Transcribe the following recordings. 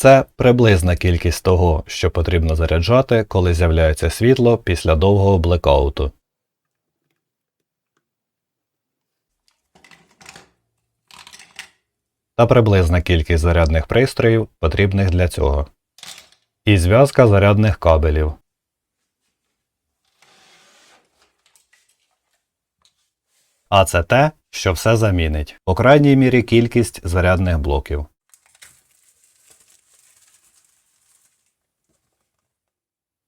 Це приблизна кількість того, що потрібно заряджати, коли з'являється світло після довгого блекауту. Та приблизна кількість зарядних пристроїв, потрібних для цього. І зв'язка зарядних кабелів. А це те, що все замінить. По крайній мірі кількість зарядних блоків.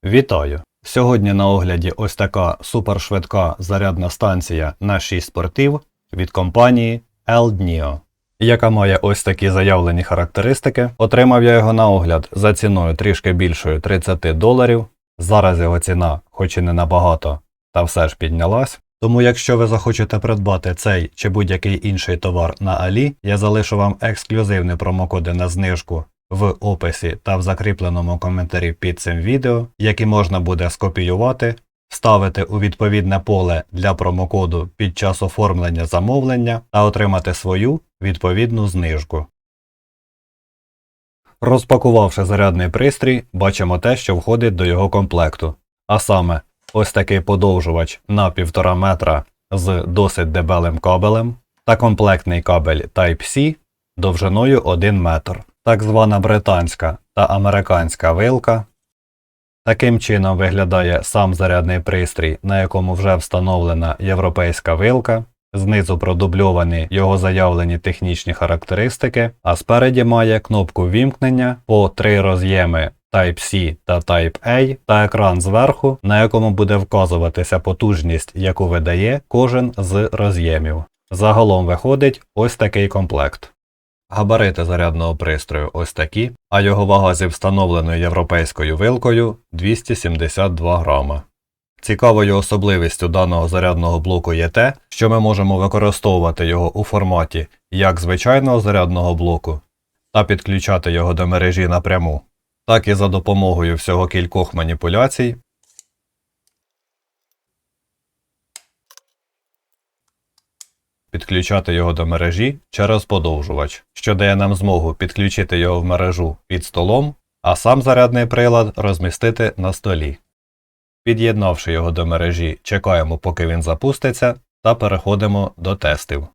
Вітаю! Сьогодні на огляді ось така супершвидка зарядна станція на 6 портів від компанії Eldnio, яка має ось такі заявлені характеристики. Отримав я його на огляд за ціною трішки більшою 30 доларів. Зараз його ціна, хоч і не набагато, та все ж піднялась. Тому, якщо ви захочете придбати цей чи будь-який інший товар на Алі, я залишу вам ексклюзивні промокоди на знижку в описі та в закріпленому коментарі під цим відео, які можна буде скопіювати, вставити у відповідне поле для промокоду під час оформлення замовлення та отримати свою відповідну знижку. Розпакувавши зарядний пристрій, бачимо те, що входить до його комплекту. А саме, ось такий подовжувач на 1,5 метра з досить дебелим кабелем та комплектний кабель Type-C довжиною 1 метр, так звана британська та американська вилка. Таким чином виглядає сам зарядний пристрій, на якому вже встановлена європейська вилка. Знизу продубльовані його заявлені технічні характеристики, а спереді має кнопку вімкнення по три роз'єми Type-C та Type-A та екран зверху, на якому буде вказуватися потужність, яку видає кожен з роз'ємів. Загалом виходить ось такий комплект. Габарити зарядного пристрою ось такі, а його вага зі встановленою європейською вилкою 272 грама. Цікавою особливістю даного зарядного блоку є те, що ми можемо використовувати його у форматі як звичайного зарядного блоку та підключати його до мережі напряму, так і за допомогою всього кількох маніпуляцій. Підключати його до мережі через подовжувач, що дає нам змогу підключити його в мережу під столом, а сам зарядний прилад розмістити на столі. Під'єднавши його до мережі, чекаємо, поки він запуститься, та переходимо до тестів.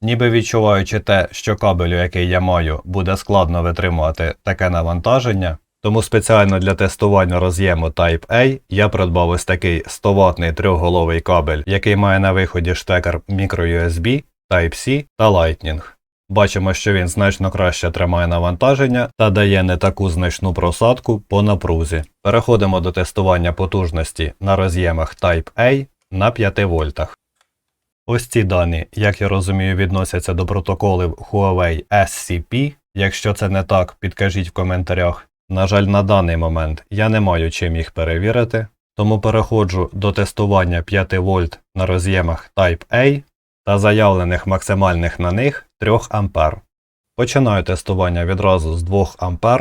Ніби відчуваючи те, що кабелю, який я маю, буде складно витримувати таке навантаження, тому спеціально для тестування роз'єму Type-A я придбав ось такий 100 ватний трьохголовий кабель, який має на виході штекер microUSB, Type-C та Lightning. Бачимо, що він значно краще тримає навантаження та дає не таку значну просадку по напрузі. Переходимо до тестування потужності на роз'ємах Type-A на 5 вольтах. Ось ці дані, як я розумію, відносяться до протоколів Huawei SCP. Якщо це не так, підкажіть в коментарях. На жаль, на даний момент я не маю чим їх перевірити, тому переходжу до тестування 5 вольт на роз'ємах Type-A та заявлених максимальних на них 3 А. Починаю тестування відразу з 2 А.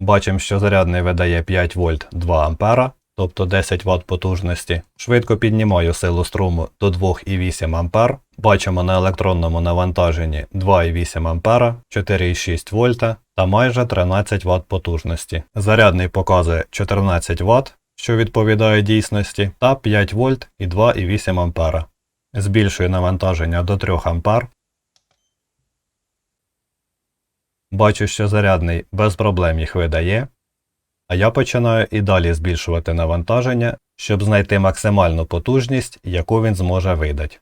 Бачимо, що зарядний видає 5 вольт 2 А, тобто 10 Вт потужності. Швидко піднімаю силу струму до 2,8 А. Бачимо на електронному навантаженні 2,8 А, 4,6 вольта та майже 13 Вт потужності. Зарядний показує 14 Вт, що відповідає дійсності, та 5 вольт і 2,8 А. Збільшую навантаження до 3 А. Бачу, що зарядний без проблем їх видає. А я починаю і далі збільшувати навантаження, щоб знайти максимальну потужність, яку він зможе видати.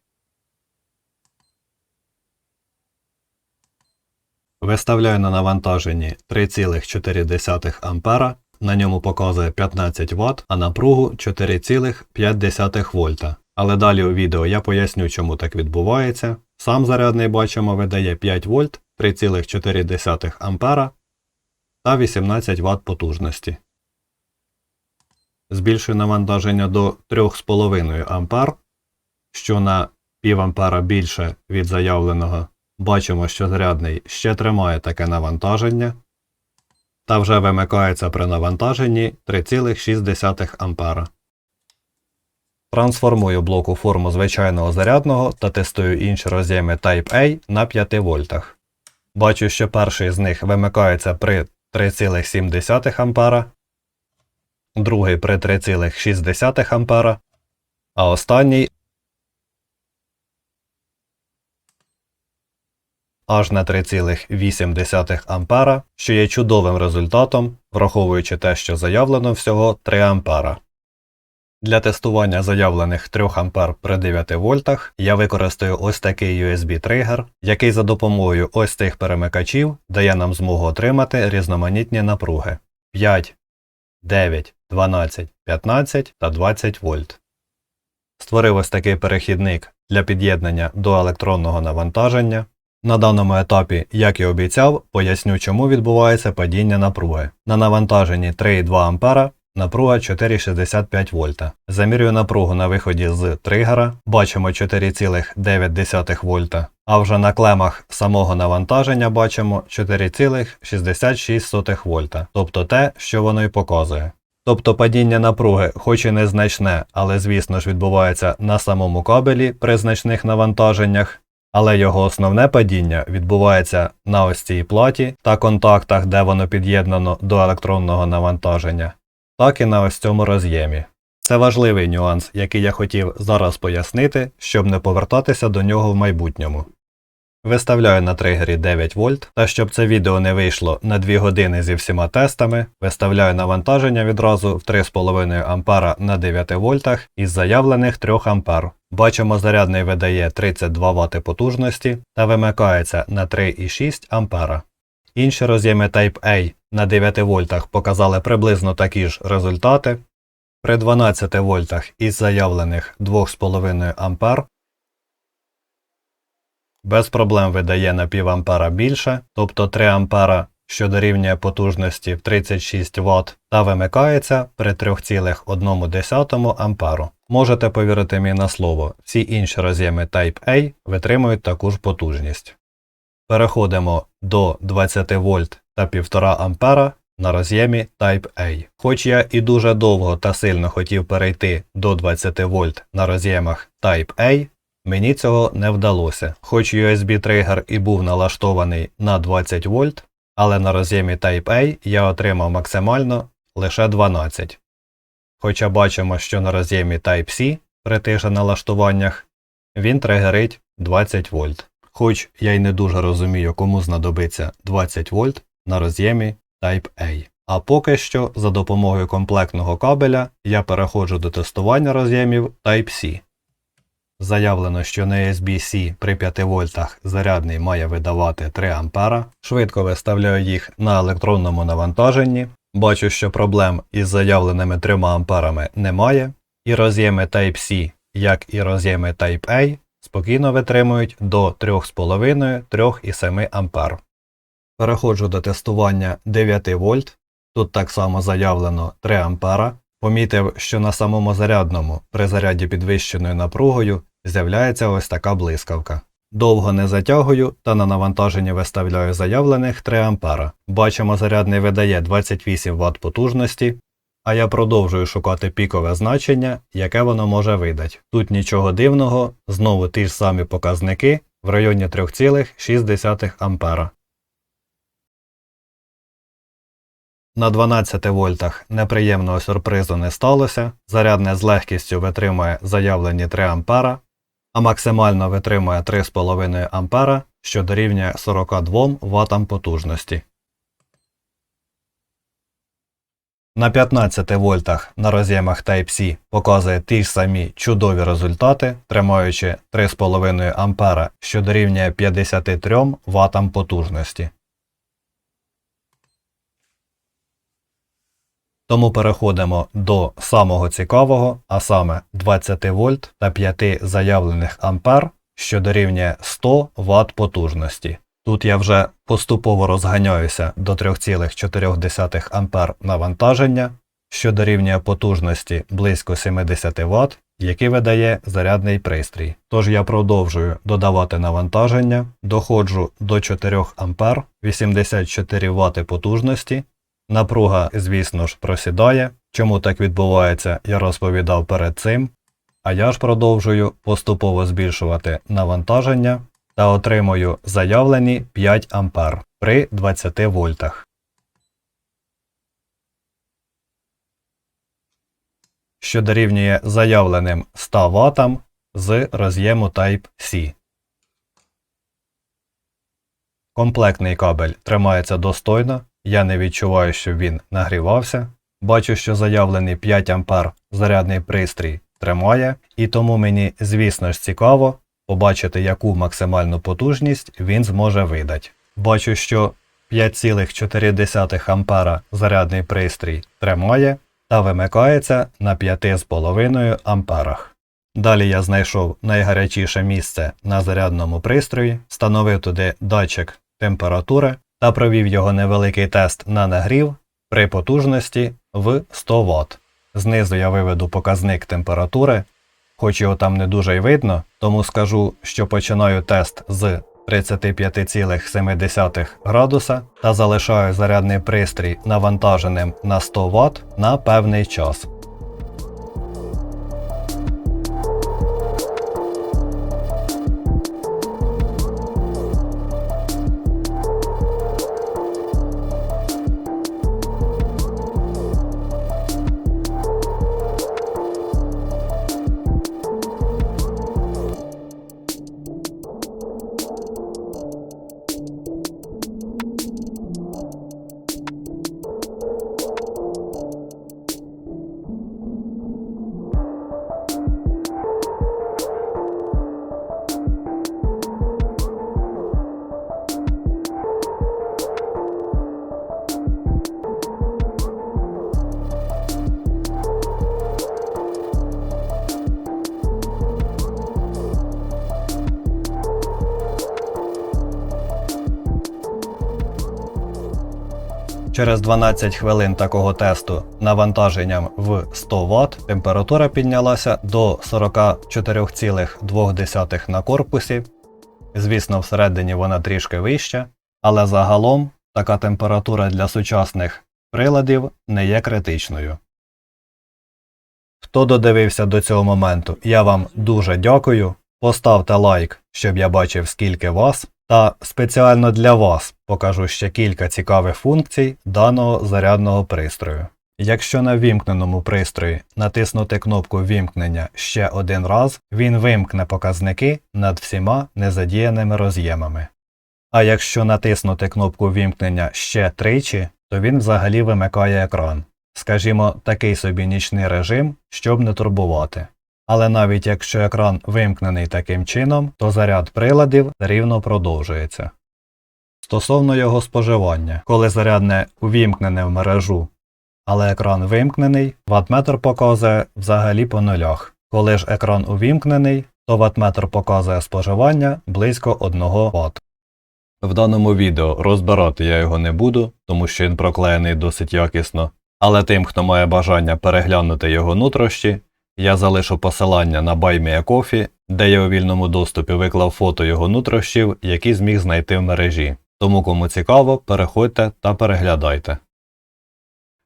Виставляю на навантаженні 3,4 А, на ньому показує 15 Вт, а напругу 4,5 вольта. Але далі у відео я поясню, чому так відбувається. Сам зарядний бачимо видає 5 вольт, 3,4 А та 18 Вт потужності. Збільшую навантаження до 3,5 А, що на пів ампера більше від заявленого. Бачимо, що зарядний ще тримає таке навантаження та вже вимикається при навантаженні 3,6 А. Трансформую блок у форму звичайного зарядного та тестую інші роз'єми Type-A на 5 вольтах. Бачу, що перший з них вимикається при 3,7 А, другий при 3,6 А, а останній аж на 3,8 ампера, що є чудовим результатом, враховуючи те, що заявлено всього 3 ампера. Для тестування заявлених 3 ампер при 9 вольтах я використаю ось такий USB-тригер, який за допомогою ось цих перемикачів дає нам змогу отримати різноманітні напруги 5, 9, 12, 15 та 20 вольт. Створив ось такий перехідник для під'єднання до електронного навантаження. На даному етапі, як і обіцяв, поясню, чому відбувається падіння напруги. На навантаженні 3,2 А напруга 4,65 вольта. Замірюю напругу на виході з тригера, бачимо 4,9 вольта, а вже на клемах самого навантаження бачимо 4,66 вольта, тобто те, що воно і показує. Тобто падіння напруги, хоч і незначне, але звісно ж відбувається на самому кабелі при значних навантаженнях, але його основне падіння відбувається на ось цій платі та контактах, де воно під'єднано до електронного навантаження, так і на ось цьому роз'ємі. Це важливий нюанс, який я хотів зараз пояснити, щоб не повертатися до нього в майбутньому. Виставляю на тригері 9 вольт, та щоб це відео не вийшло на 2 години зі всіма тестами, виставляю навантаження відразу в 3,5 ампера на 9 вольтах із заявлених 3 ампер. Бачимо, зарядний видає 32 Вт потужності та вимикається на 3,6 ампера. Інші роз'єми Type-A на 9 вольтах показали приблизно такі ж результати. При 12 вольтах із заявлених 2,5 ампер без проблем видає на пів ампера більше, тобто 3 ампера, що дорівнює потужності в 36 Вт, та вимикається при 3,1 амперу. Можете повірити мені на слово, всі інші роз'єми Type-A витримують таку ж потужність. Переходимо до 20 вольт та 1,5 ампера на роз'ємі Type-A. Хоч я і дуже довго та сильно хотів перейти до 20 вольт на роз'ємах Type-A, Мені цього не вдалося, хоч USB-тригер і був налаштований на 20 вольт, але на роз'ємі Type-A я отримав максимально лише 12. Хоча бачимо, що на роз'ємі Type-C при тих же налаштуваннях він тригерить 20 вольт. Хоч я й не дуже розумію, кому знадобиться 20 вольт на роз'ємі Type-A. А поки що за допомогою комплектного кабеля я переходжу до тестування роз'ємів Type-C. Заявлено, що на USB-C при 5 вольтах зарядний має видавати 3 А. Швидко виставляю їх на електронному навантаженні. Бачу, що проблем із заявленими 3 амперами немає. І роз'єми Type-C, як і роз'єми Type-A, спокійно витримують до 3,5-3,7 А. Переходжу до тестування 9 вольт. Тут так само заявлено 3 А. Помітив, що на самому зарядному при заряді підвищеною напругою з'являється ось така блискавка. Довго не затягую та на навантаження виставляю заявлених 3 А. Бачимо, зарядний видає 28 Вт потужності, а я продовжую шукати пікове значення, яке воно може видати. Тут нічого дивного, знову ті ж самі показники в районі 3,6 А. На 12 вольтах неприємного сюрпризу не сталося, зарядне з легкістю витримує заявлені 3 А, а максимально витримує 3,5 А, що дорівнює 42 Вт потужності. На 15 вольтах на роз'ємах Type-C показує ті ж самі чудові результати, тримаючи 3,5 А, що дорівнює 53 Вт потужності. Тому переходимо до самого цікавого, а саме 20 вольт та 5 заявлених ампер, що дорівнює 100 Вт потужності. Тут я вже поступово розганяюся до 3,4 ампер навантаження, що дорівнює потужності близько 70 Вт, який видає зарядний пристрій. Тож я продовжую додавати навантаження, доходжу до 4 ампер, 84 Вт потужності, Напруга, звісно ж, просідає. Чому так відбувається, я розповідав перед цим. А я ж продовжую поступово збільшувати навантаження та отримую заявлені 5 А при 20 вольтах. що дорівнює заявленим 100 Вт з роз'єму Type-C. Комплектний кабель тримається достойно, я не відчуваю, що він нагрівався. Бачу, що заявлений 5 А зарядний пристрій тримає, і тому мені, звісно ж, цікаво побачити, яку максимальну потужність він зможе видати. Бачу, що 5,4 ампера зарядний пристрій тримає та вимикається на 5,5 амперах. Далі я знайшов найгарячіше місце на зарядному пристрої, встановив туди датчик температури та провів його невеликий тест на нагрів при потужності в 100 Вт. Знизу я виведу показник температури, хоч його там не дуже й видно, тому скажу, що починаю тест з 35,7 градуса та залишаю зарядний пристрій навантаженим на 100 Вт на певний час. Через 12 хвилин такого тесту навантаженням в 100 Вт температура піднялася до 44,2 на корпусі. Звісно, всередині вона трішки вища, але загалом така температура для сучасних приладів не є критичною. Хто додивився до цього моменту, я вам дуже дякую. Поставте лайк, щоб я бачив скільки вас. Та спеціально для вас покажу ще кілька цікавих функцій даного зарядного пристрою. Якщо на вімкненому пристрої натиснути кнопку вімкнення ще один раз, він вимкне показники над всіма незадіяними роз'ємами. А якщо натиснути кнопку вімкнення ще тричі, то він взагалі вимикає екран. Скажімо, такий собі нічний режим, щоб не турбувати. Але навіть якщо екран вимкнений таким чином, то заряд приладів рівно продовжується. Стосовно його споживання, коли зарядне увімкнене в мережу, але екран вимкнений, ватметр показує взагалі по нулях. Коли ж екран увімкнений, то ватметр показує споживання близько 1 Вт. В даному відео розбирати я його не буду, тому що він проклеєний досить якісно. Але тим, хто має бажання переглянути його нутрощі, я залишу посилання на BuyMeACoffee, де я у вільному доступі виклав фото його нутрощів, які зміг знайти в мережі. Тому кому цікаво, переходьте та переглядайте.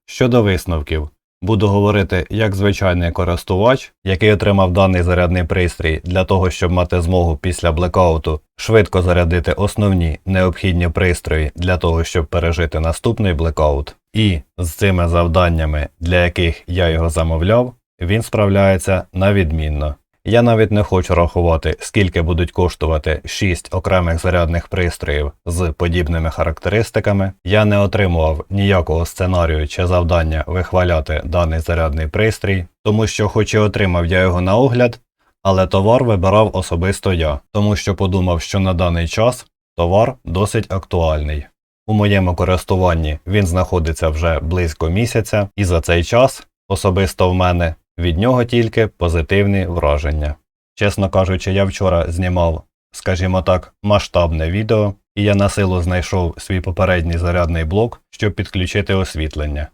Щодо висновків, буду говорити як звичайний користувач, який отримав даний зарядний пристрій для того, щоб мати змогу після блекауту швидко зарядити основні необхідні пристрої для того, щоб пережити наступний блекаут. І з цими завданнями, для яких я його замовляв, він справляється на відмінно. Я навіть не хочу рахувати, скільки будуть коштувати 6 окремих зарядних пристроїв з подібними характеристиками. Я не отримував ніякого сценарію чи завдання вихваляти даний зарядний пристрій, тому що, хоч і отримав я його на огляд, але товар вибирав особисто я, тому що подумав, що на даний час товар досить актуальний. У моєму користуванні він знаходиться вже близько місяця, і за цей час особисто в мене від нього тільки позитивні враження. Чесно кажучи, я вчора знімав, скажімо так, масштабне відео, і я на силу знайшов свій попередній зарядний блок, щоб підключити освітлення.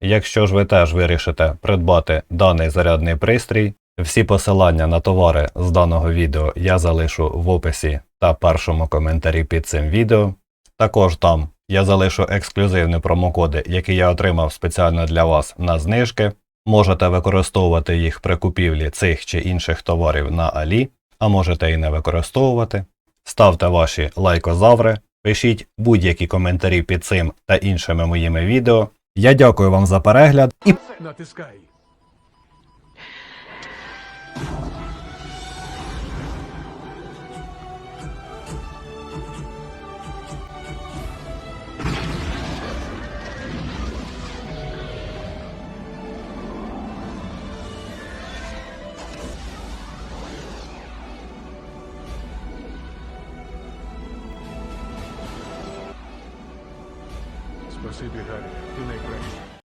Якщо ж ви теж вирішите придбати даний зарядний пристрій, всі посилання на товари з даного відео я залишу в описі та першому коментарі під цим відео. Також там я залишу ексклюзивні промокоди, які я отримав спеціально для вас на знижки. Можете використовувати їх при купівлі цих чи інших товарів на Алі, а можете і не використовувати. Ставте ваші лайкозаври, пишіть будь-які коментарі під цим та іншими моїми відео. Я дякую вам за перегляд і Натискай.